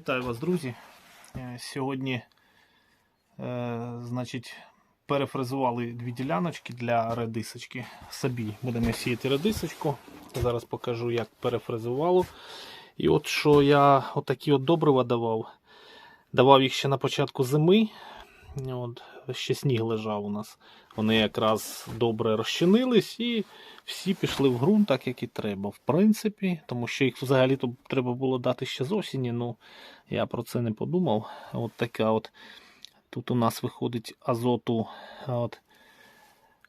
Вітаю вас, друзі. Е, Сьогодні, е, значить, перефрезували дві діляночки для редисочки. Собі будемо сіяти редисочку. Зараз покажу, як перефрезувало. І от що я отакі от добрива давав. Давав їх ще на початку зими. От, ще сніг лежав у нас. Вони якраз добре розчинились і всі пішли в ґрунт, так як і треба, в принципі, тому що їх взагалі то треба було дати ще з осені, ну я про це не подумав. От така от тут у нас виходить азоту от,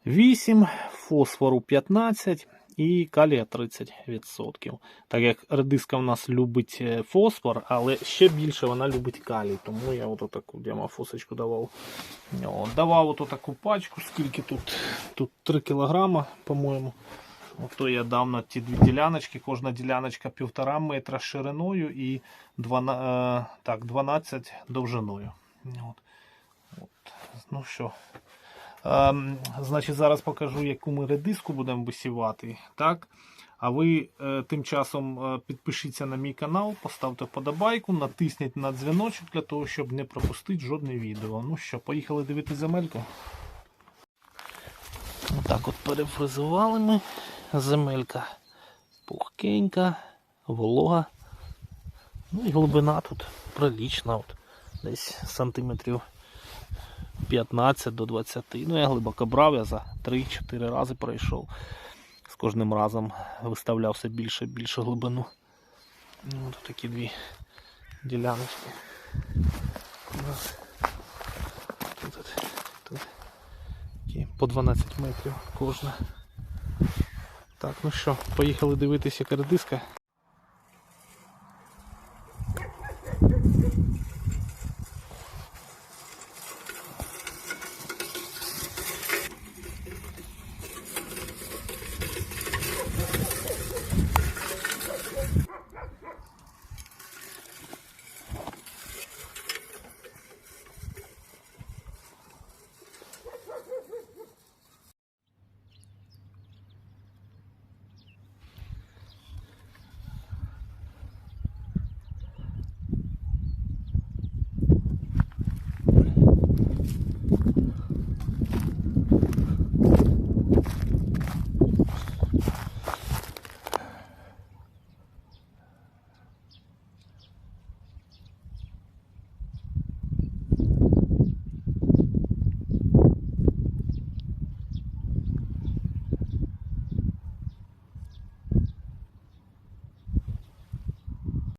8, фосфору 15 і калія 30%. Так як редиска в нас любить е, фосфор, але ще більше вона любить калій, тому я от таку діамафосочку давав. От, давав от таку пачку, скільки тут? Тут 3 кг, по-моєму. Ото я дав на ті дві діляночки. Кожна діляночка 1,5 метра шириною і 12, е, так, 12 довжиною. От. От. Ну що. Ем, значить, зараз покажу, яку ми редиску будемо висівати. Так? А ви е, тим часом е, підпишіться на мій канал, поставте вподобайку, натисніть на дзвіночок для того, щоб не пропустити жодне відео. Ну що, поїхали дивитися земельку. Так от перефризували ми. Земелька пухкенька, волога. Ну і глибина тут прилічна. От, десь сантиметрів 15 до 20. Ну я глибоко брав, я за 3-4 рази пройшов. З кожним разом виставляв все більше більше глибину. Ну, от такі дві діляночки. Тут, тут, тут такі по 12 метрів кожна. Так, ну що, поїхали дивитися, яка редиска